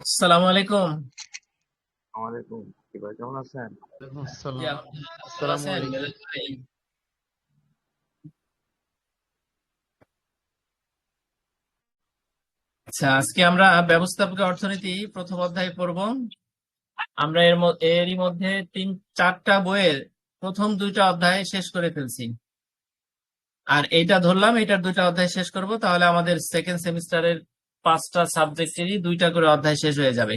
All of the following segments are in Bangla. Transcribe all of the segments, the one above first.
আসসালামু আলাইকুম। ওয়ালাইকুম কি ভাই কেমন আছেন? ওয়ালাইকুম আসসালাম। আসসালামু আলাইকুম আচ্ছা আজকে আমরা ব্যবস্থাপক অর্থনীতি প্রথম অধ্যায় পড়ব। আমরা এর এরই মধ্যে তিন চারটা বইয়ের প্রথম দুইটা অধ্যায় শেষ করে ফেলছি। আর এইটা ধরলাম এটার দুইটা অধ্যায় শেষ করব তাহলে আমাদের সেকেন্ড সেমিস্টারের পাঁচটা সাবজেক্টেরই দুইটা করে অধ্যায় শেষ হয়ে যাবে।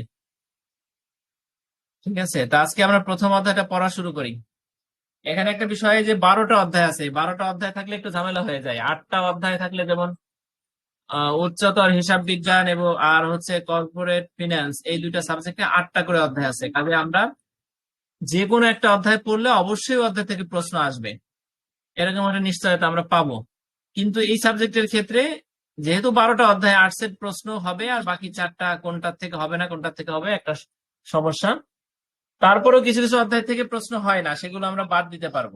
ঠিক আছে? তা আজকে আমরা প্রথম অধ্যায়টা পড়া শুরু করি। এখানে একটা বিষয় যে বারোটা অধ্যায় আছে, বারোটা অধ্যায় থাকলে একটু ঝামেলা হয়ে যায়। আটটা অধ্যায় থাকলে যেমন উচ্চতর হিসাব বিজ্ঞান এবং, আর হচ্ছে কর্পোরেট ফিনান্স এই দুইটা সাবজেক্টে আটটা করে অধ্যায় আছে। কাজে আমরা যে কোনো একটা অধ্যায় পড়লে অবশ্যই অধ্যায় থেকে প্রশ্ন আসবে। এরকম একটা নিশ্চয়তা আমরা পাবো। কিন্তু এই সাবজেক্টের ক্ষেত্রে যেহেতু বারোটা অধ্যায় আর্টসের প্রশ্ন হবে, আর বাকি চারটা কোনটার থেকে হবে না, কোনটার থেকে হবে, একটা সমস্যা। তারপরেও কিছু কিছু অধ্যায় থেকে প্রশ্ন হয় না, সেগুলো আমরা বাদ দিতে পারব।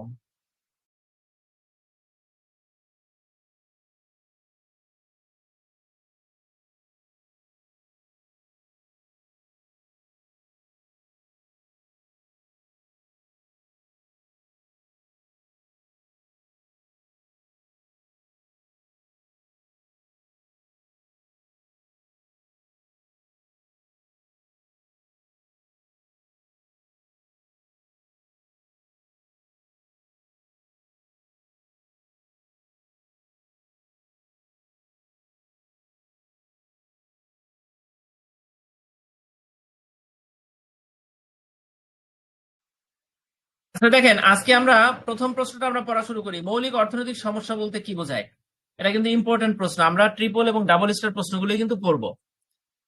দেখেন, আজকে আমরা প্রথম প্রশ্নটা আমরা পড়া শুরু করি। মৌলিক অর্থনৈতিক সমস্যা বলতে কি বোঝায়? এটা কিন্তু ইম্পর্টেন্ট প্রশ্ন। আমরা ট্রিপল এবং ডাবল স্টার প্রশ্নগুলো কিন্তু পড়ব।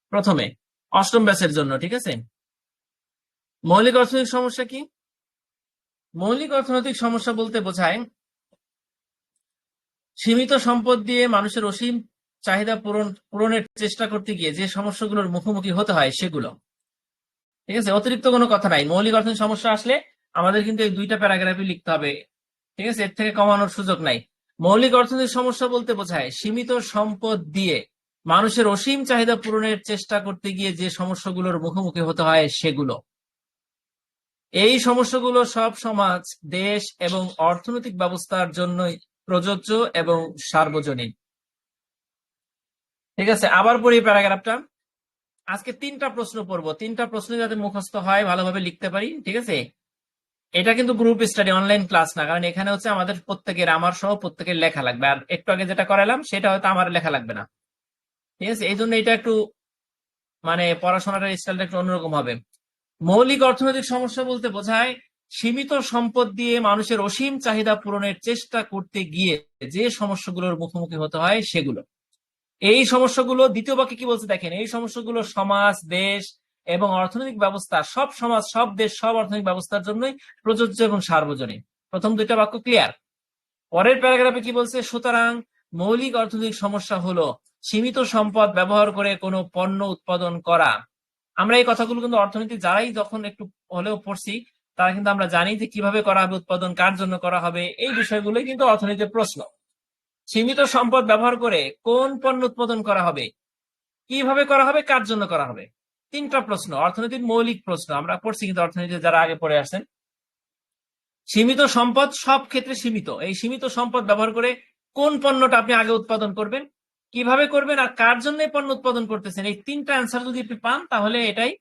প্রথমে, অষ্টম ব্যাচের জন্য, ঠিক আছে? মৌলিক অর্থনৈতিক সমস্যা কি? মৌলিক অর্থনৈতিক সমস্যা বলতে বোঝায়, সীমিত সম্পদ দিয়ে মানুষের অসীম চাহিদা পূরণ, পূরণের চেষ্টা করতে গিয়ে যে সমস্যাগুলোর মুখোমুখি হতে হয় সেগুলো। ঠিক আছে? অতিরিক্ত কোনো কথা নাই। মৌলিক অর্থনৈতিক সমস্যা আসলে আমাদের কিন্তু এই দুইটা প্যারাগ্রাফই লিখতে হবে। ঠিক আছে? এর থেকে কমানোর সুযোগ নাই। মৌলিক অর্থনৈতিক সমস্যা বলতে বোঝায়, সীমিত সম্পদ দিয়ে মানুষের অসীম চাহিদা পূরণের চেষ্টা করতে গিয়ে যে সমস্যাগুলোর মুখোমুখি হতে হয় সেগুলো। এই সমস্যাগুলো সব সমাজ, দেশ এবং অর্থনৈতিক ব্যবস্থার জন্যই প্রযোজ্য এবং সার্বজনীন। ঠিক আছে? আবার পড়ি প্যারাগ্রাফটা। আজকে তিনটা প্রশ্ন পড়ব। তিনটা প্রশ্ন যাতে মুখস্থ হয়, ভালোভাবে লিখতে পারি। ঠিক আছে? এটা কিন্তু গ্রুপ স্টাডি অনলাইন ক্লাস না, কারণ এখানে হচ্ছে আমাদের প্রত্যেকের আমার সহ প্রত্যেকের লেখা লাগবে। আর একটু আগে যেটা করালাম, সেটা হয়তো আমার লেখা লাগবে না। ঠিক আছে? এই জন্য এটা একটু মানে পড়াশোনাটার স্টাইলটা একটু অন্যরকম হবে। মৌলিক অর্থনৈতিক সমস্যা বলতে বোঝায়, সীমিত সম্পদ দিয়ে মানুষের অসীম চাহিদা পূরণের চেষ্টা করতে গিয়ে যে সমস্যাগুলোর মুখোমুখি হতে হয় সেগুলো। এই সমস্যাগুলো, দ্বিতীয় বাক্যে কি বলছে দেখেন? এই সমস্যাগুলো সমাজ, দেশ এবং অর্থনৈতিক ব্যবস্থা, সব সমাজ, সব দেশ, সব অর্থনৈতিক ব্যবস্থার জন্যই প্রযোজ্য এবং সার্বজনীন। প্রথম দুইটা বাক্য ক্লিয়ার পরের প্যারাগ্রাফে কি বলছে? সুতরাং মৌলিক অর্থনৈতিক সমস্যা হলো সীমিত সম্পদ ব্যবহার করে কোনো পণ্য উৎপাদন করা। আমরা এই কথাগুলো কিন্তু অর্থনীতি যারাই যখন একটু হলেও পড়ছি, তারা কিন্তু আমরা জানি যে কীভাবে করা হবে, উৎপাদন কার জন্য করা হবে, এই বিষয়গুলোই কিন্তু অর্থনীতির প্রশ্ন। সীমিত সম্পদ ব্যবহার করে কোন পণ্য উৎপাদন করা হবে, কীভাবে করা হবে, কার জন্য করা হবে? তিনটা প্রশ্ন, অর্থনীতির মৌলিক প্রশ্ন, আমরা পড়ছি কিন্তু অর্থনীতি যারা আগে পড়ে আসেন। সীমিত সম্পদ সব ক্ষেত্রে সীমিত। এই সীমিত সম্পদ ব্যবহার করে কোন পণ্যটা আপনি আগে উৎপাদন করবেন, কীভাবে করবেন আর কার জন্য পণ্য উৎপাদন করতেছেন, এই তিনটা অ্যান্সার যদি আপনি পান, তাহলে এটাই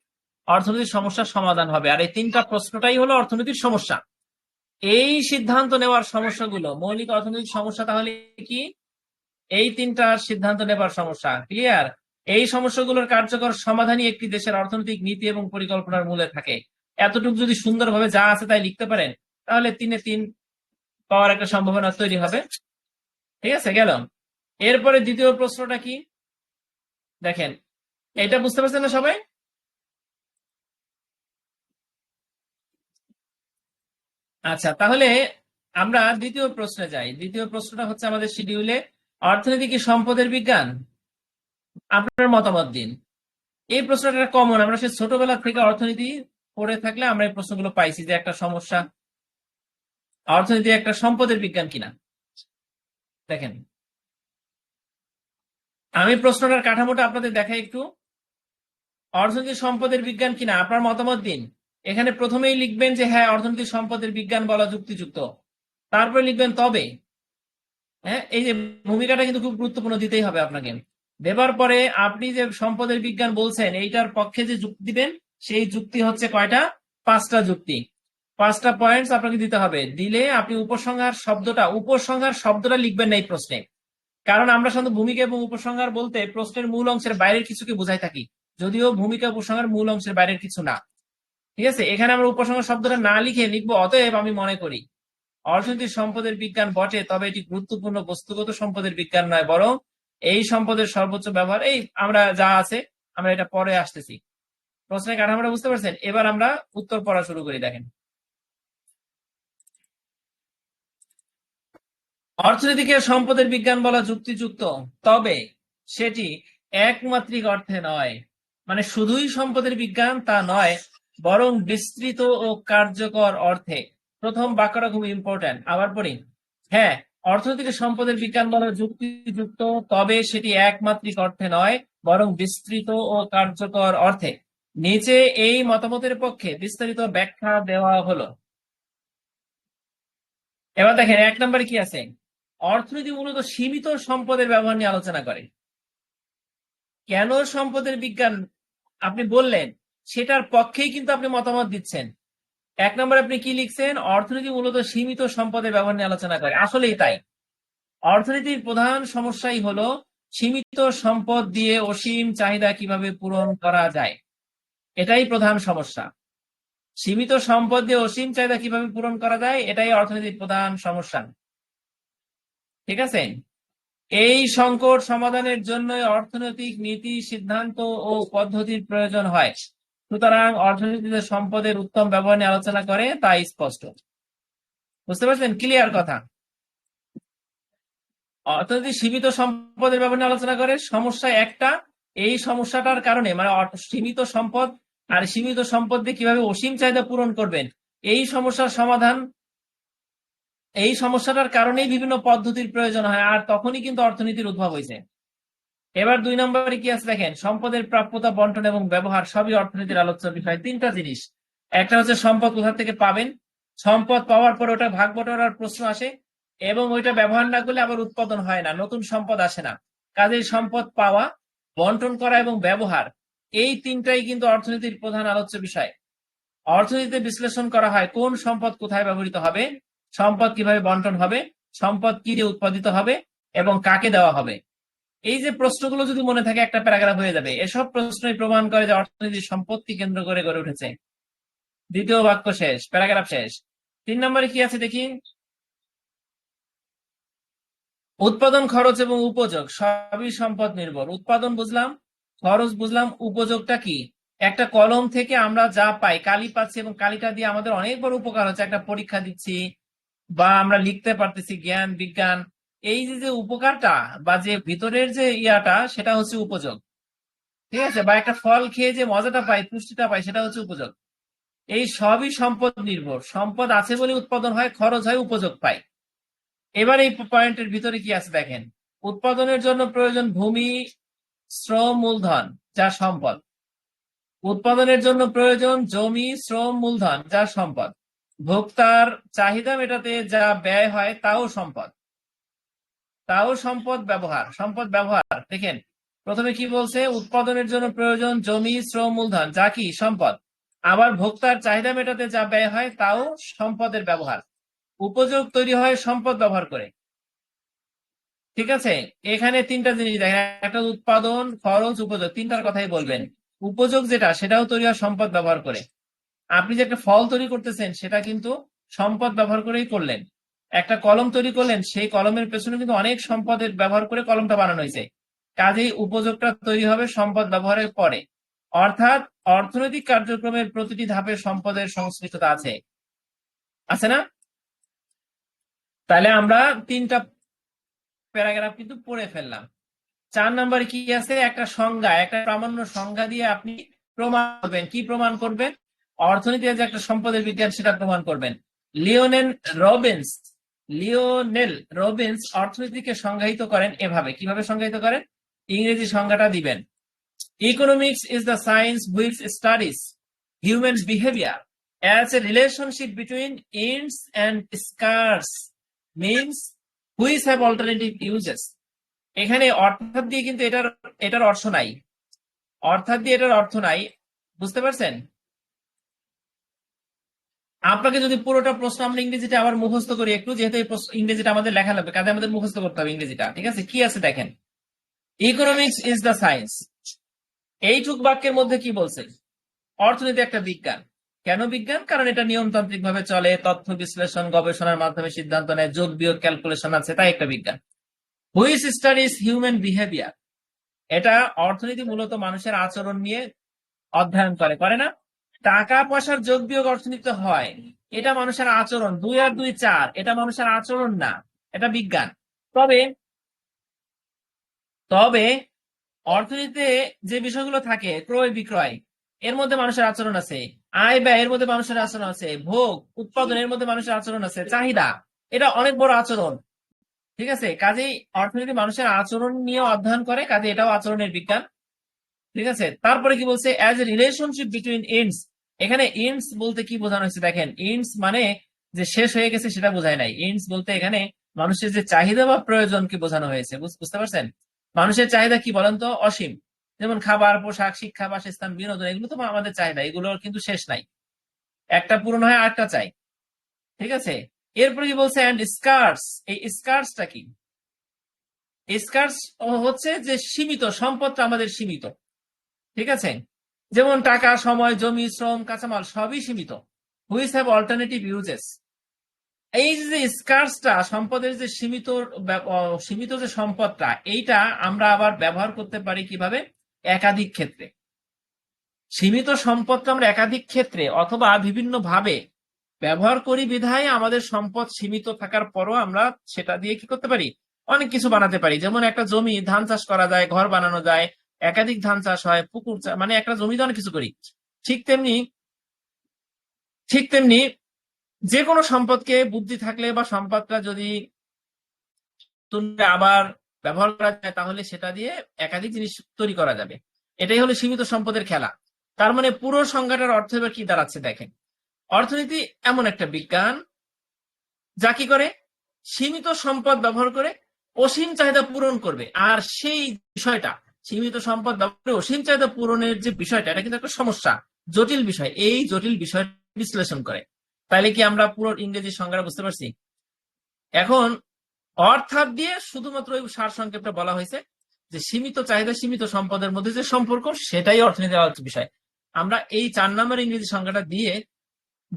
অর্থনীতির সমস্যার সমাধান হবে। আর এই তিনটা প্রশ্নটাই হলো অর্থনীতির সমস্যা। এই সিদ্ধান্ত নেওয়ার সমস্যাগুলো, মৌলিক অর্থনৈতিক সমস্যা তাহলে কি? এই তিনটা সিদ্ধান্ত নেবার সমস্যা ক্লিয়ার এই সমস্যাগুলোর কার্যকর সমাধানই একটি দেশের অর্থনৈতিক নীতি এবং পরিকল্পনার মূলে থাকে। এতটুকু যদি সুন্দরভাবে যা আছে তাই লিখতে পারেন, তাহলে তিনে তিন পাওয়ার একটা সম্ভাবনা তৈরি হবে। ঠিক আছে গেল এরপরে দ্বিতীয় প্রশ্নটা কি? দেখেন, এটা বুঝতে পারছেন না সবাই? আচ্ছা তাহলে আমরা দ্বিতীয় প্রশ্নে যাই। দ্বিতীয় প্রশ্নটা হচ্ছে আমাদের শিডিউলে অর্থনীতি কি সম্পদের বিজ্ঞান? আপনার মতামত দিন। এই প্রশ্নটা কমন আমরা সে ছোটবেলা থেকে অর্থনীতি পড়ে থাকলে আমরা এই প্রশ্নগুলো পাইছি যে একটা সমস্যা, অর্থনীতি একটা সম্পদের বিজ্ঞান কিনা। দেখেন, আমি প্রশ্নটার কাঠামোটা আপনাদের দেখাই একটু। অর্থনীতি সম্পদের বিজ্ঞান কিনা, আপনার মতামত দিন। এখানে প্রথমেই লিখবেন যে হ্যাঁ অর্থনীতি সম্পদের বিজ্ঞান বলা যুক্তিযুক্ত। তারপরে লিখবেন তবে হ্যাঁ এই যে ভূমিকাটা কিন্তু খুব গুরুত্বপূর্ণ দিতেই হবে আপনাকে। দেবার পরে আপনি যে সম্পদের বিজ্ঞান বলছেন, এইটার পক্ষে যে যুক্তি দিবেন, সেই যুক্তি হচ্ছে কয়টা? পাঁচটা যুক্তি। পাঁচটা পয়েন্টস আপনাকে দিতে হবে। দিলে আপনি উপসংহার শব্দটা উপসংহার শব্দটা লিখবেন না এই প্রশ্নে। কারণ আমরা সাধারণত ভূমিকা এবং উপসংহার বলতে প্রশ্নের মূল অংশের বাইরের কিছুকে বোঝাই থাকি। যদিও ভূমিকা, উপসংহার মূল অংশের বাইরের কিছু না। ঠিক আছে? এখানে আমরা উপসংহার শব্দটা না লিখে লিখব, অতএব আমি মনে করি, অর্থনৈতিক সম্পদের বিজ্ঞান বটে, তবে এটি গুরুত্বপূর্ণ বস্তুগত সম্পদের বিজ্ঞান নয়, বরং এই সম্পদের সর্বোচ্চ ব্যবহার, এই আমরা যা আছে, আমরা এটা পরে আসতেছি। প্রশ্নের কাঠামোটা বুঝতে পারছেন? এবার আমরা উত্তর পড়া শুরু করি, দেখেন। অর্থনীতিকে সম্পদের বিজ্ঞান বলা যুক্তিযুক্ত, তবে সেটি একমাত্রিক অর্থে নয়। মানে শুধুই সম্পদের বিজ্ঞান তা নয়, বরং বিস্তৃত ও কার্যকর অর্থে। প্রথম বাক্যটা খুব ইম্পর্টেন্ট আবার পড়ি। হ্যাঁ অর্থনীতিকে সম্পদের বিজ্ঞান বলা যুক্তিযুক্ত, তবে সেটি একমাত্রিক অর্থে নয়, বরং বিস্তৃত ও কার্যকর অর্থে। নিচে এই মতামতের পক্ষে বিস্তারিত ব্যাখ্যা দেওয়া হলো। এবার দেখেন, এক নম্বরে কি আছে? অর্থনীতি মূলত সীমিত সম্পদের ব্যবহার নিয়ে আলোচনা করে। কেন সম্পদের বিজ্ঞান আপনি বললেন, সেটার পক্ষেই কিন্তু আপনি মতামত দিচ্ছেন। এক নম্বর আপনি কি লিখছেন? অর্থনীতি মূলত সীমিত সম্পদের ব্যবহার নিয়ে আলোচনা করে। আসলেই তাই। অর্থনীতির প্রধান সমস্যাই হলো সীমিত সম্পদ দিয়ে অসীম চাহিদা কীভাবে পূরণ করা যায়? এটাই প্রধান সমস্যা। সীমিত সম্পদ দিয়ে অসীম চাহিদা কীভাবে পূরণ করা যায়? এটাই অর্থনীতির প্রধান সমস্যা। ঠিক আছে? এই সংকট সমাধানের জন্য অর্থনৈতিক নীতি, সিদ্ধান্ত ও পদ্ধতির প্রয়োজন হয়। সুতরাং অর্থনীতিতে সম্পদের উত্তম ব্যবহার নিয়ে আলোচনা করে তাই স্পষ্ট। বুঝতে পারছেন? ক্লিয়ার কথা। অর্থনীতি সীমিত সম্পদের ব্যবহার নিয়ে আলোচনা করে। সমস্যা একটা, এই সমস্যাটার কারণে মানে সীমিত সম্পদ আর সীমিত সম্পদ দিয়ে কীভাবে অসীম চাহিদা পূরণ করবেন, এই সমস্যার সমাধান, এই সমস্যাটার কারণেই বিভিন্ন পদ্ধতির প্রয়োজন হয়, আর তখনই কিন্তু অর্থনীতির উদ্ভব হয়েছে। এবার দুই নম্বরে কি আছে দেখেন? সম্পদের প্রাপ্যতা, বন্টন এবং ব্যবহার সবই অর্থনীতির আলোচ্য বিষয়। তিনটা জিনিস। একটা হচ্ছে সম্পদ কোথা থেকে পাবেন? সম্পদ পাওয়ার পর ওটা ভাগ বটোয়ারার প্রশ্ন আসে এবং ওইটা ব্যবহার না করলে আবার উৎপাদন হয় না, নতুন সম্পদ আসে না। কাজেই সম্পদ পাওয়া, বন্টন করা এবং ব্যবহার, এই তিনটাই কিন্তু অর্থনীতির প্রধান আলোচ্য বিষয়। অর্থনীতিতে বিশ্লেষণ করা হয় কোন সম্পদ কোথায় ব্যবহৃত হবে, সম্পদ কীভাবে বন্টন হবে, সম্পদ কি দিয়ে উৎপাদিত হবে এবং কাকে দেওয়া হবে। এই যে প্রশ্নগুলো যদি মনে থাকে, একটা প্যারাগ্রাফ হয়ে যাবে। এসব প্রশ্নই প্রমাণ করে যে অর্থনীতির সম্পত্তি কেন্দ্র করে গড়ে উঠেছে। দ্বিতীয় বাক্য শেষ, প্যারাগ্রাফ শেষ। তিন নম্বরে কি আছে দেখি? উৎপাদন, খরচ এবং উপযোগ সবই সম্পদ নির্ভর। উৎপাদন বুঝলাম, খরচ বুঝলাম, উপযোগটা কি? একটা কলম থেকে আমরা যা পাই, কালি পাচ্ছি এবং কালিটা দিয়ে আমাদের অনেক বড় উপকার হচ্ছে। একটা পরীক্ষা দিচ্ছি বা আমরা লিখতে পারতেছি জ্ঞান, বিজ্ঞান এই যে যে উপকারটা বা যে ভিতরের যে ইয়াটা, সেটা হচ্ছে উপযোগ। ঠিক আছে? বা একটা ফল খেয়ে যে মজাটা পাই পুষ্টিটা পাই সেটা হচ্ছে উপযোগ। এই সবই সম্পদ নির্ভর। সম্পদ আছে বলে উৎপাদন হয়, খরচ হয়, উপযোগ পাই এবার এই পয়েন্টের ভিতরে কি আছে দেখেন? উৎপাদনের জন্য প্রয়োজন ভূমি, শ্রম, মূলধন, যা সম্পদ। উৎপাদনের জন্য প্রয়োজন জমি, শ্রম, মূলধন, যা সম্পদ। ভোক্তার চাহিদা মেটাতে যা ব্যয় হয়, তাও সম্পদ। তাও সম্পদ ব্যবহার সম্পদ ব্যবহার। দেখেন, প্রথমে কি বলছে? উৎপাদনের জন্য প্রয়োজন জমি, শ্রম, মূলধন, যা কি? সম্পদ। আবার ভোক্তার চাহিদা মেটাতে যা ব্যয় হয়, তাও সম্পদের ব্যবহার। উপযোগ তৈরি হয় সম্পদ ব্যবহার করে। ঠিক আছে? এখানে তিনটা জিনিস দেখেন। একটা উৎপাদন, খরচ, উপযোগ। তিনটার কথাই বলবেন। উপযোগ যেটা, সেটাও তৈরি হয় সম্পদ ব্যবহার করে। আপনি যে একটা ফল তৈরি করতেছেন, সেটা কিন্তু সম্পদ ব্যবহার করেই করলেন। একটা কলম তৈরি করলেন, সেই কলমের পেছনে কিন্তু অনেক সম্পদের ব্যবহার করে কলমটা বানানো হয়েছে। কাজেই উপযোগটা তৈরি হবে সম্পদ ব্যবহারের পরে। অর্থাৎ অর্থনৈতিক কার্যক্রমের প্রতিটি ধাপে সম্পদের সংশ্লিষ্টতা আছে। আছে না? তাহলে আমরা তিনটা প্যারাগ্রাফ কিন্তু পড়ে ফেললাম। চার নম্বরে কি আছে? একটা সংজ্ঞা, একটা প্রামাণ্য সংজ্ঞা দিয়ে আপনি প্রমাণ করবেন। কি প্রমাণ করবেন? অর্থনীতিতে যে একটা সম্পদের বিজ্ঞান, সেটা প্রমাণ করবেন। লিওনেল রবিন্স লিওনেল রবিন্স অর্থনীতিকে সংজ্ঞায়িত করেন এভাবে। কীভাবে সংজ্ঞায়িত করেন? ইংরেজি সংজ্ঞাটা দিবেন। Economics is the science with studies human behaviour as a relationship between ends and scarce means which have alternative uses এখানে অর্থাৎ দিয়ে কিন্তু এটার এটার অর্থ নাই। অর্থাৎ দিয়ে এটার অর্থ নাই। বুঝতে পারছেন? আপনাকে যদি পুরোটা প্রশ্ন আমরা ইংরেজিটা আবার মুখস্থ করি একটু, যেহেতু এই ইংরেজিটা আমাদের লেখা লাগবে, কাজে আমাদের মুখস্থ করতে হবে ইংরেজিটা, ঠিক আছে? কি আছে দেখেন? ইকোনমিক্স ইজ দ্য সায়েন্স এইটুক বাক্যের মধ্যে কি বলছে? অর্থনীতি একটা বিজ্ঞান। কেন বিজ্ঞান? কারণ এটা নিয়মতান্ত্রিক ভাবে চলে, তথ্য বিশ্লেষণ, গবেষণার মাধ্যমে সিদ্ধান্ত নেয়, যোগ বিয়োগ ক্যালকুলেশন আছে, তাই একটা বিজ্ঞান। হুইচ স্টাডিজ হিউম্যান বিহেভিয়ার এটা অর্থনীতি মূলত মানুষের আচরণ নিয়ে অধ্যয়ন করে করে না? টাকা পয়সার যোগ বিয়োগ অর্থনীতি হয়। এটা মানুষের আচরণ। দুই আর দুই চার, এটা মানুষের আচরণ না। এটা বিজ্ঞান। তবে তবে অর্থনীতিতে যে বিষয়গুলো থাকে, ক্রয় বিক্রয়, এর মধ্যে মানুষের আচরণ আছে। আয় ব্যয়, এর মধ্যে মানুষের আচরণ আছে। ভোগ, উৎপাদন, এর মধ্যে মানুষের আচরণ আছে। চাহিদা, এটা অনেক বড় আচরণ। ঠিক আছে? কাজেই অর্থনীতি মানুষের আচরণ নিয়ে অধ্যয়ন করে কাজে এটাও আচরণের বিজ্ঞান। ঠিক আছে? তারপরে কি বলছে? As a relationship between ends এখানে এন্ডস বলতে কি বোঝানো হয়েছে? দেখেন এন্ডস মানে যে শেষ হয়ে গেছে সেটা বোঝায় নাই। এন্ডস বলতে এখানে মানুষের যে চাহিদা বা প্রয়োজনকে বোঝানো হয়েছে বুঝতে পারছেন? মানুষের চাহিদা কি বলেন তো? অসীম। যেমন খাবার, পোশাক, শিক্ষা, বাসস্থান, বিনোদন, এগুলো তো আমাদের চাহিদা এগুলোর কিন্তু শেষ নাই। একটা পূরণ হয়, আরেকটা চাই। ঠিক আছে? এরপরে কি বলছে? অ্যান্ড স্কার্স এই স্কার্সটা কি? স্কার্স হচ্ছে যে সীমিত, সম্পদটা আমাদের সীমিত। ঠিক আছে? যেমন টাকা, সময়, জমি, শ্রম, কাঁচামাল সবই সীমিত। হুইচ হ্যাভ অল্টারনেটিভ ইউজেস এই যে স্কার্সটা, সম্পদের যে সীমিত সীমিত যে সম্পদটা, এইটা আমরা আবার ব্যবহার করতে পারি কীভাবে? একাধিক ক্ষেত্রে। সীমিত সম্পদটা আমরা একাধিক ক্ষেত্রে অথবা বিভিন্ন ভাবে ব্যবহার করি বিধায় আমাদের সম্পদ সীমিত থাকার পরও আমরা সেটা দিয়ে কি করতে পারি? অনেক কিছু বানাতে পারি। যেমন একটা জমি, ধান চাষ করা যায়, ঘর বানানো যায় একাধিক ধান চাষ হয়, পুকুর মানে একটা জমিতে অনেক কিছু করি। ঠিক তেমনি ঠিক তেমনি যে কোনো সম্পদকে বুদ্ধি থাকলে বা সম্পদটা যদি আবার ব্যবহার করা যায়, তাহলে সেটা দিয়ে একাধিক জিনিস তৈরি করা যাবে। এটাই হলো সীমিত সম্পদের খেলা। তার মানে পুরো সংজ্ঞাটার অর্থ এবার কি দাঁড়াচ্ছে দেখেন। অর্থনীতি এমন একটা বিজ্ঞান, যা কি করে? সীমিত সম্পদ ব্যবহার করে অসীম চাহিদা পূরণ করবে। আর সেই বিষয়টা সীমিত সম্পদ ব্যবহার অসীম চাহিদা পূরণের যে বিষয়টা, এটা কিন্তু একটা সমস্যা, জটিল বিষয়। এই জটিল বিষয় বিশ্লেষণ করে। তাইলে কি আমরা পুরো ইংরেজি সংজ্ঞাটা বুঝতে পারছি? এখন, অর্থাৎ দিয়ে শুধুমাত্র ওই সার সংক্ষেপটা বলা হয়েছে যে সীমিত চাহিদা, সীমিত সম্পদের মধ্যে যে সম্পর্ক, সেটাই অর্থনীতির আলোচ্য বিষয়। আমরা এই চার নম্বর ইংরেজি সংজ্ঞাটা দিয়ে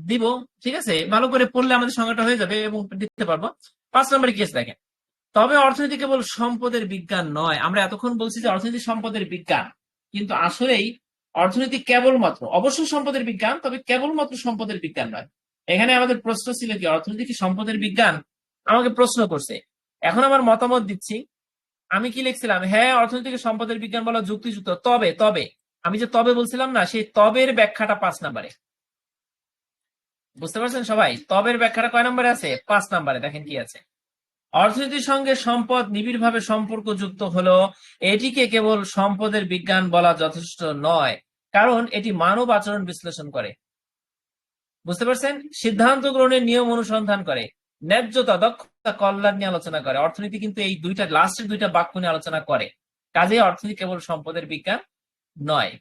দিব, ঠিক আছে? ভালো করে পড়লে আমাদের সংজ্ঞাটা হয়ে যাবে এবং দিতে পারব। পাঁচ নম্বরে কেস দেখেন? তবে অর্থনীতি কেবল সম্পদের বিজ্ঞান নয়। আমরা এতক্ষণ বলছি যে অর্থনীতি সম্পদের বিজ্ঞান। কিন্তু আসলেই অর্থনীতি কেবলমাত্র অবশ্যই সম্পদের বিজ্ঞান, তবে কেবলমাত্র সম্পদের বিজ্ঞান নয়। এখানে আমাদের প্রশ্ন ছিল কি, অর্থনীতি কি সম্পদের বিজ্ঞান? আমাকে প্রশ্ন করছে। এখন আমার মতামত দিচ্ছি। আমি কি লিখছিলাম? হ্যাঁ অর্থনীতিকে সম্পদের বিজ্ঞান বলা যুক্তিযুক্ত। তবে তবে, আমি যে তবে বলছিলাম না, সেই তবের ব্যাখ্যাটা পাঁচ নাম্বারে। বুঝতে পারছেন সবাই? তবের ব্যাখ্যাটা কয় নাম্বারে আছে? পাঁচ নাম্বারে, দেখেন কি আছে। অর্থনীতির সঙ্গে সম্পদ নিবিড়ভাবে সম্পর্কযুক্ত হলো, এটিকে কেবল সম্পদের বিজ্ঞান বলা যথেষ্ট নয়, কারণ এটি মানব আচরণ বিশ্লেষণ করে। বুঝতে পারছেন? সিদ্ধান্ত গ্রহণের নিয়ম অনুসন্ধান করে, ন্যায্যতা, দক্ষতা, কল্যাণ নিয়ে আলোচনা করে। অর্থনীতি কিন্তু এই দুইটা লাস্টের দুইটা বাক্য নিয়ে আলোচনা করে। কাজেই অর্থনীতি কেবল সম্পদের বিজ্ঞান নয়।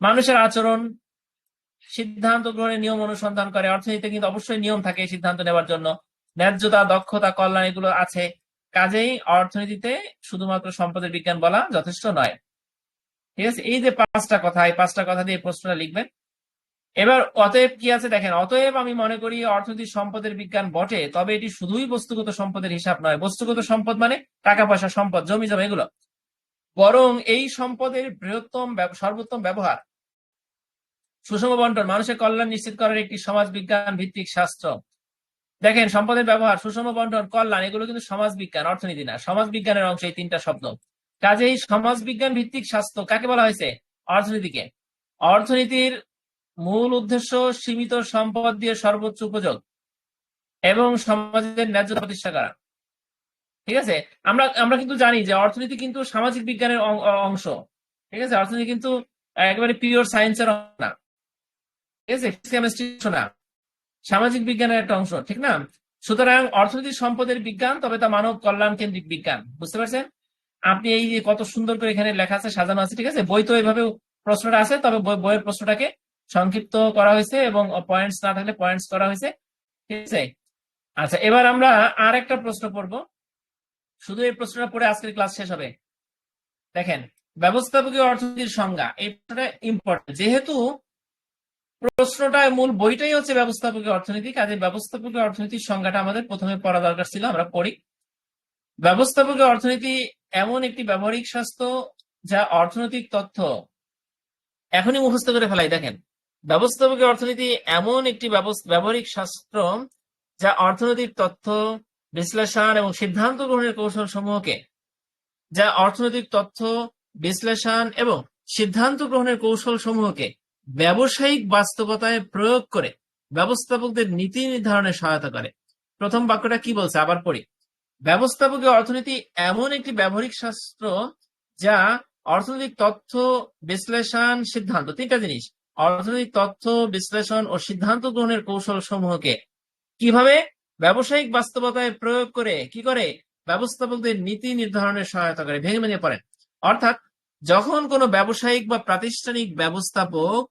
মানুষের আচরণ, সিদ্ধান্ত গ্রহণের নিয়ম অনুসন্ধান করে। অর্থনীতিতে কিন্তু অবশ্যই নিয়ম থাকে সিদ্ধান্ত নেওয়ার জন্য। ন্যায্যতা, দক্ষতা, কল্যাণ এগুলো আছে। কাজেই অর্থনীতিতে শুধুমাত্র সম্পদের বিজ্ঞান বলা যথেষ্ট নয়। ঠিক আছে? এই যে পাঁচটা কথা, এই পাঁচটা কথা দিয়ে প্রশ্নটা লিখবেন। এবার অতএব কি আছে? দেখেন, অতএব আমি মনে করি অর্থনীতি সম্পদের বিজ্ঞান বটে, তবে এটি শুধুই বস্তুগত সম্পদের হিসাব নয়। বস্তুগত সম্পদ মানে টাকা পয়সা সম্পদ, জমি, জমা এগুলো। বরং এই সম্পদের বৃহত্তম সর্বোত্তম ব্যবহার। সুষম বন্টন, মানুষের কল্যাণ নিশ্চিত করার একটি সমাজ বিজ্ঞান ভিত্তিক শাস্ত্র। দেখেন, সম্পদের ব্যবহার, সুষম বন্টন, কল্যাণ, এগুলো কিন্তু সমাজ বিজ্ঞান অর্থনীতি না। সমাজ বিজ্ঞানের অংশ এই তিনটা শব্দ। কাজেই সমাজ বিজ্ঞান ভিত্তিক স্বাস্থ্য কাকে বলা হয়েছে? অর্থনীতিকে। অর্থনীতির মূল উদ্দেশ্য সীমিত সম্পদ দিয়ে সর্বোচ্চ উপযোগ এবং সমাজের ন্যায্য প্রতিষ্ঠা করা। ঠিক আছে? আমরা আমরা কিন্তু জানি যে অর্থনীতি কিন্তু সামাজিক বিজ্ঞানের অংশ। ঠিক আছে? অর্থনীতি কিন্তু একেবারে পিওর সায়েন্সের না। ঠিক আছে? না। সামাজিক বিজ্ঞানের একটা অংশ, ঠিক না? সুতরাং অর্থনীতি সম্পদের বিজ্ঞান, তবে তা মানব কল্যাণ কেন্দ্রিক বিজ্ঞান, বুঝতে পারছেন? আপনি এই যে কত সুন্দর করে এখানে লেখা আছে, সাজানো আছে, ঠিক আছে? বই তো এইভাবে প্রশ্নটা আছে, তবে বই- বইয়ের প্রশ্নটাকে সংক্ষিপ্ত করা হয়েছে এবং পয়েন্টস না থাকলে পয়েন্টস করা হয়েছে, ঠিক আছে? আচ্ছা এবার আমরা আর একটা প্রশ্ন পড়ব। শুধু এই প্রশ্নটা পড়ে আজকের ক্লাস শেষ হবে। দেখেন, ব্যবস্থাপকীয় অর্থনীতির সংজ্ঞা, এই প্রশ্নটা ইম্পর্টেন্ট যেহেতু প্রশ্নটা মূল বইটাই হচ্ছে ব্যবস্থাপকীয় অর্থনীতি, কাজে ব্যবস্থাপকীয় অর্থনীতির সংজ্ঞাটা আমাদের প্রথমে পড়া দরকার ছিল, আমরা পড়ি। ব্যবস্থাপকীয় অর্থনীতি এমন একটি ব্যবহারিক স্বাস্থ্য যা অর্থনৈতিক তথ্য এখনই মুখস্থ করে ফেলাই। দেখেন ব্যবস্থাপকীয় অর্থনীতি এমন একটি ব্যবহারিক শাস্ত্র যা অর্থনৈতিক তথ্য, বিশ্লেষণ এবং সিদ্ধান্ত গ্রহণের কৌশল সমূহকে যা অর্থনৈতিক তথ্য, বিশ্লেষণ এবং সিদ্ধান্ত গ্রহণের কৌশল সমূহকে ব্যবসায়িক বাস্তবতায় প্রয়োগ করে ব্যবস্থাপকদের নীতি নির্ধারণে সহায়তা করে। প্রথম বাক্যটা কি বলছে? আবার পড়ি। ব্যবস্থাপকীয় অর্থনীতি এমন একটি ব্যবহারিক শাস্ত্র যা অর্থনৈতিক তথ্য বিশ্লেষণ সিদ্ধান্ত। তিনটা জিনিস। অর্থনৈতিক তথ্য বিশ্লেষণ ও সিদ্ধান্ত গ্রহণের কৌশল সমূহকে কীভাবে ব্যবসায়িক বাস্তবতায় প্রয়োগ করে, কি করে? ব্যবস্থাপকদের নীতি নির্ধারণের সহায়তা করে। ভেঙে ভেঙে পড়েন। অর্থাৎ যখন কোনো ব্যবসায়িক বা প্রাতিষ্ঠানিক ব্যবস্থাপক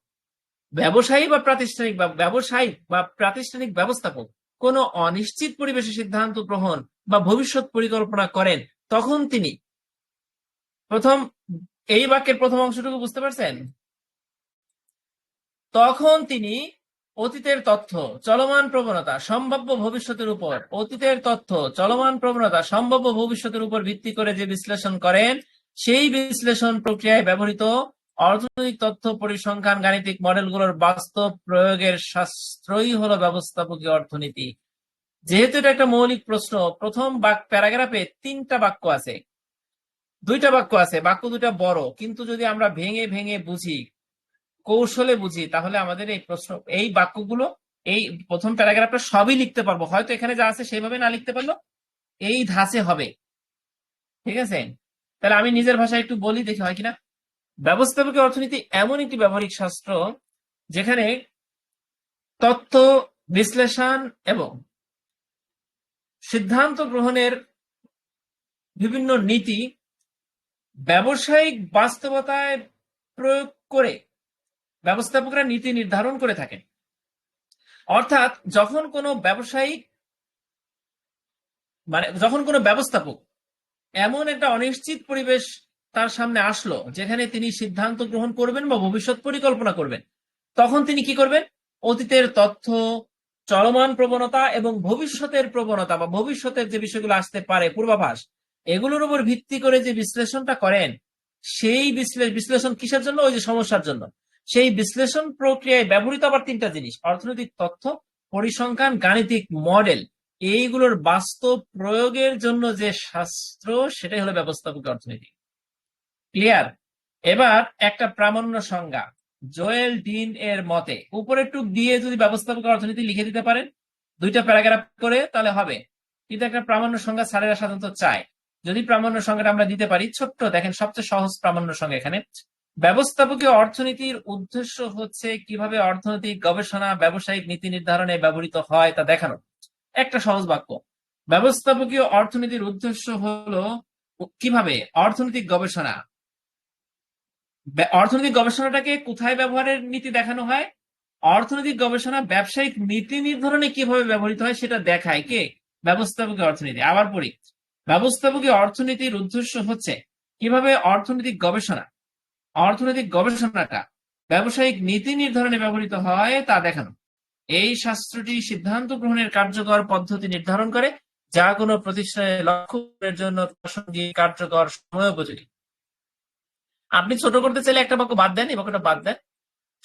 ব্যবসায়ী বা প্রাতিষ্ঠানিক বা ব্যবসায়িক বা প্রাতিষ্ঠানিক ব্যবস্থাপক কোনো অনিশ্চিত পরিবেশে সিদ্ধান্ত গ্রহণ বা ভবিষ্যৎ পরিকল্পনা করেন, তখন তিনি প্রথম, এই বাক্যের প্রথম অংশটুকু বুঝতে পারছেন? তখন তিনি অতীতের তথ্য, চলমান প্রবণতা, সম্ভাব্য ভবিষ্যতের উপর, অতীতের তথ্য, চলমান প্রবণতা, সম্ভাব্য ভবিষ্যতের উপর ভিত্তি করে যে বিশ্লেষণ করেন, সেই বিশ্লেষণ প্রক্রিয়ায় ব্যবহৃত অর্থনৈতিক তথ্য পরিসংখ্যান গাণিতিক মডেলগুলোর বাস্তব প্রয়োগের শাস্ত্রই হলো ব্যবস্থাপকীয় অর্থনীতি। যেহেতু এটা একটা মৌলিক প্রশ্ন, প্রথম বাক প্যারাগ্রাফে তিনটা বাক্য আছে। দুইটা বাক্য আছে, বাক্য দুটা বড়। কিন্তু যদি আমরা ভেঙে ভেঙে বুঝি, কৌশলে বুঝি, তাহলে আমাদের এই প্রশ্ন, এই বাক্যগুলো, এই প্রথম প্যারাগ্রাফটা সবই লিখতে পারব। হয়তো এখানে যা আছে সেইভাবে না লিখতে পারল এই ধাঁচে হবে। ঠিক আছে? তাহলে আমি নিজের ভাষায় একটু বলি, দেখি হয় কিনা। ব্যবস্থাপকীয় অর্থনীতি এমন একটি ব্যবহারিক শাস্ত্র যেখানে তথ্য বিশ্লেষণ এবং সিদ্ধান্ত গ্রহণের বিভিন্ন নীতি ব্যবসায়িক বাস্তবতায় প্রয়োগ করে ব্যবস্থাপকরা নীতি নির্ধারণ করে থাকেন। অর্থাৎ যখন কোনো ব্যবসায়িক মানে যখন কোনো ব্যবস্থাপক এমন একটা অনিশ্চিত পরিবেশ তার সামনে আসলো, যেখানে তিনি সিদ্ধান্ত গ্রহণ করবেন বা ভবিষ্যৎ পরিকল্পনা করবেন। তখন তিনি কি করবেন? অতীতের তথ্য, চলমান প্রবণতা এবং ভবিষ্যতের প্রবণতা বা ভবিষ্যতের যে বিষয়গুলো আসতে পারে, পূর্বাভাস, এগুলোর উপর ভিত্তি করে যে বিশ্লেষণটা করেন, সেই বিশ্লে- বিশ্লেষণ কিসের জন্য? ওই যে সমস্যার জন্য। সেই বিশ্লেষণ প্রক্রিয়ায় ব্যবহৃত আবার তিনটা জিনিস, অর্থনৈতিক তথ্য, পরিসংখ্যান, গাণিতিক মডেল। এইগুলোর বাস্তব প্রয়োগের জন্য যে শাস্ত্র, সেটাই হলো ব্যবস্থাপক অর্থনীতি। ক্লিয়ার এবার একটা প্রামাণ্য সংজ্ঞা। জোয়েল ডিন এর মতে উপরে টুক দিয়ে যদি ব্যবস্থাপক অর্থনীতি লিখে দিতে পারেন, দুইটা প্যারাগ্রাফ করে তাহলে হবে। কিন্তু একটা প্রামাণ্য সংজ্ঞা স্যারেরা সাধারণত চায়। যদি প্রামাণ্য সংজ্ঞাটা আমরা দিতে পারি, ছোট্ট, দেখেন সবচেয়ে সহজ প্রামাণ্য সংজ্ঞা এখানে। ব্যবস্থাপকীয় অর্থনীতির উদ্দেশ্য হচ্ছে কীভাবে অর্থনৈতিক গবেষণা, ব্যবসায়িক নীতি নির্ধারণে ব্যবহৃত হয় তা দেখানো। একটা সহজ বাক্য। ব্যবস্থাপকীয় অর্থনীতির উদ্দেশ্য হলো কীভাবে অর্থনৈতিক গবেষণা অর্থনৈতিক গবেষণাটাকে কোথায় ব্যবহারের নীতি দেখানো হয়? অর্থনৈতিক গবেষণা ব্যবসায়িক নীতি নির্ধারণে কীভাবে ব্যবহৃত হয় সেটা দেখায় কে? ব্যবস্থাপকীয় অর্থনীতি। আবার পড়ি। ব্যবস্থাপকীয় অর্থনীতির উদ্দেশ্য হচ্ছে কীভাবে অর্থনৈতিক গবেষণা, অর্থনৈতিক গবেষণাটা ব্যবসায়িক নীতি নির্ধারণে ব্যবহৃত হয় তা দেখানো। এই শাস্ত্রটি সিদ্ধান্ত গ্রহণের কার্যকর পদ্ধতি নির্ধারণ করে যা কোনো প্রতিষ্ঠানের লক্ষ্যের জন্য প্রাসঙ্গিক কার্যকর সময় উপযোগী। আপনি ছোট করতে চাইলে একটা বাক্য বাদ দেন, এই বাক্যটা বাদ দেন।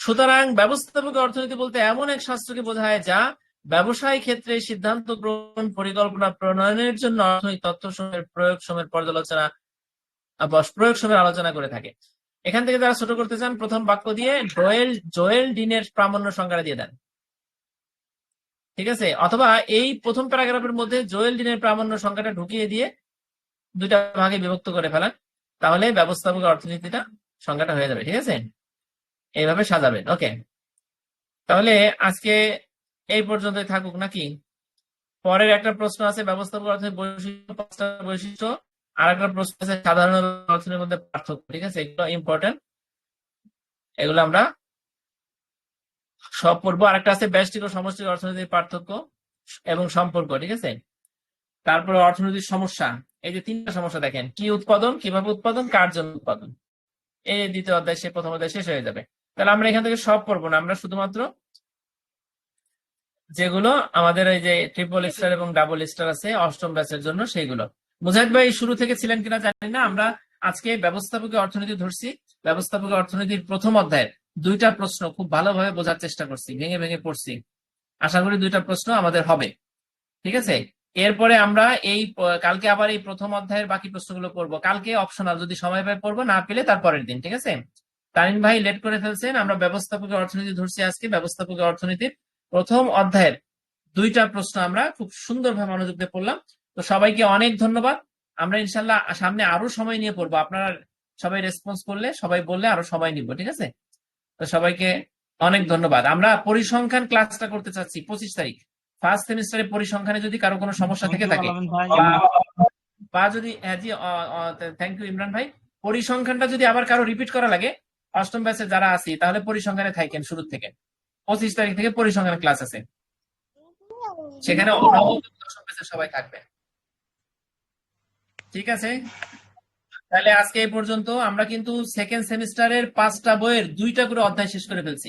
সুতরাং ব্যবস্থাপক অর্থনীতি বলতে এমন এক শাস্ত্রকে বোঝায় যা ব্যবসায় ক্ষেত্রে সিদ্ধান্ত গ্রহণ, পরিকল্পনা প্রণয়নের জন্য অর্থনৈতিক তথ্য সময়ের প্রয়োগ সময়ের পর্যালোচনা প্রয়োগ সময়ের আলোচনা করে থাকে। এখান থেকে যারা ছোট করতে চান, প্রথম বাক্য দিয়ে জোয়েল জোয়েল ডিনের প্রামাণ্য সংজ্ঞা দিয়ে দেন। ঠিক আছে? অথবা এই প্রথম প্যারাগ্রাফের মধ্যে জোয়েল ডিনের প্রামাণ্য সংখ্যাটা ঢুকিয়ে দিয়ে দুইটা ভাগে বিভক্ত করে ফেলেন। তাহলে ব্যবস্থাপক অর্থনীতিটা সংখ্যাটা হয়ে যাবে, ঠিক আছে? এইভাবে সাজাবেন ওকে তাহলে আজকে এই পর্যন্তই থাকুক নাকি? পরের একটা প্রশ্ন আছে, ব্যবস্থাপক অর্থনীতির বৈশিষ্ট্য, পাঁচটা বৈশিষ্ট্য আর একটা প্রশ্ন আছে, সাধারণ অর্থনীতির মধ্যে পার্থক্য, ঠিক আছে? এগুলো ইম্পর্টেন্ট এগুলো আমরা সব পড়ব। আরেকটা আছে ব্যষ্টিক ও সমষ্টিক অর্থনীতির পার্থক্য এবং সম্পর্ক, ঠিক আছে? তারপরে অর্থনৈতিক সমস্যা। এই যে তিনটা সমস্যা দেখেন, কি উৎপাদন, কীভাবে উৎপাদন, কার জন্য উৎপাদন? এই দ্বিতীয় অধ্যায় সে প্রথম অধ্যায় শেষ হয়ে যাবে। তাহলে আমরা এখান থেকে সব পড়ব না, আমরা শুধুমাত্র যেগুলো আমাদের এই যে ট্রিপল স্টার এবং ডাবল স্টার আছে, অষ্টম ব্যাচের জন্য সেইগুলো মুজাহিদ ভাই শুরু থেকে ছিলেন কিনা জানি না, আমরা আজকে ব্যবস্থাপকীয় অর্থনীতি ধরছি। ব্যবস্থাপকীয় অর্থনীতির প্রথম অধ্যায়ের দুইটা প্রশ্ন খুব ভালোভাবে বোঝার চেষ্টা করছি, ভেঙে ভেঙে পড়ছি। আশা করি দুইটা প্রশ্ন আমাদের হবে। ঠিক আছে? এরপরে আমরা এই কালকে আবার এই প্রথম অধ্যায়ের বাকি প্রশ্নগুলো করব। কালকে অপশনাল যদি সময় পাই পড়ব, না পেলে তার পরের দিন, ঠিক আছে? তারিন ভাই লেট করে ফেলছেন, আমরা ব্যবস্থাপকীয় অর্থনীতি ধরছি আজকে ব্যবস্থাপকীয় অর্থনীতির প্রথম অধ্যায়ের দুইটা প্রশ্ন আমরা খুব সুন্দরভাবে মনোযোগ দিয়ে পড়লাম। তো সবাইকে অনেক ধন্যবাদ। আমরা ইনশাল্লাহ সামনে আরও সময় নিয়ে পড়ব। আপনারা সবাই রেসপন্স করলে, সবাই বললে আরও সময় নিব, ঠিক আছে? তো সবাইকে অনেক ধন্যবাদ। আমরা পরিসংখ্যান ক্লাসটা করতে চাচ্ছি, পঁচিশ তারিখ। ফার্স্ট সেমিস্টারে পরিসংখ্যানে যদি কারও কোনো সমস্যা থেকে থাকে বা- যদি হ্যাঁ জি থ্যাংক ইউ ইমরান ভাই। পরিসংখ্যানটা যদি আবার কারও রিপিট করা লাগে অষ্টম ব্যাচে যারা আছি তাহলে পরিসংখ্যানে থাকেন শুরু থেকে। পঁচিশ তারিখ থেকে পরিসংখ্যান ক্লাস আছে। সেখানে দশম ব্যাচের সবাই থাকবে। ঠিক আছে? তাহলে আজকে এই পর্যন্ত। আমরা কিন্তু সেকেন্ড সেমিস্টারের পাঁচটা বইয়ের দুইটা করে অধ্যায় শেষ করে ফেলছি।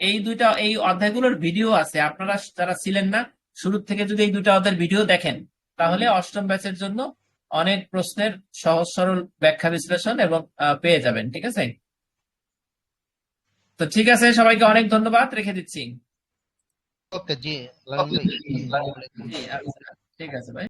এই দুইটা এই অধ্যায়গুলোর ভিডিও আছে আপনারা যারা ছিলেন না শুরু থেকে যদি এই দুইটা অধ্যায়ের ভিডিও দেখেন তাহলে অষ্টম ব্যাচের জন্য অনেক প্রশ্নের সহজ সরল ব্যাখ্যা বিশ্লেষণ এবং পেয়ে যাবেন ঠিক আছে? তো ঠিক আছে সবাইকে অনেক ধন্যবাদ রেখে দিচ্ছি। ওকে জি ঠিক আছে ভাই।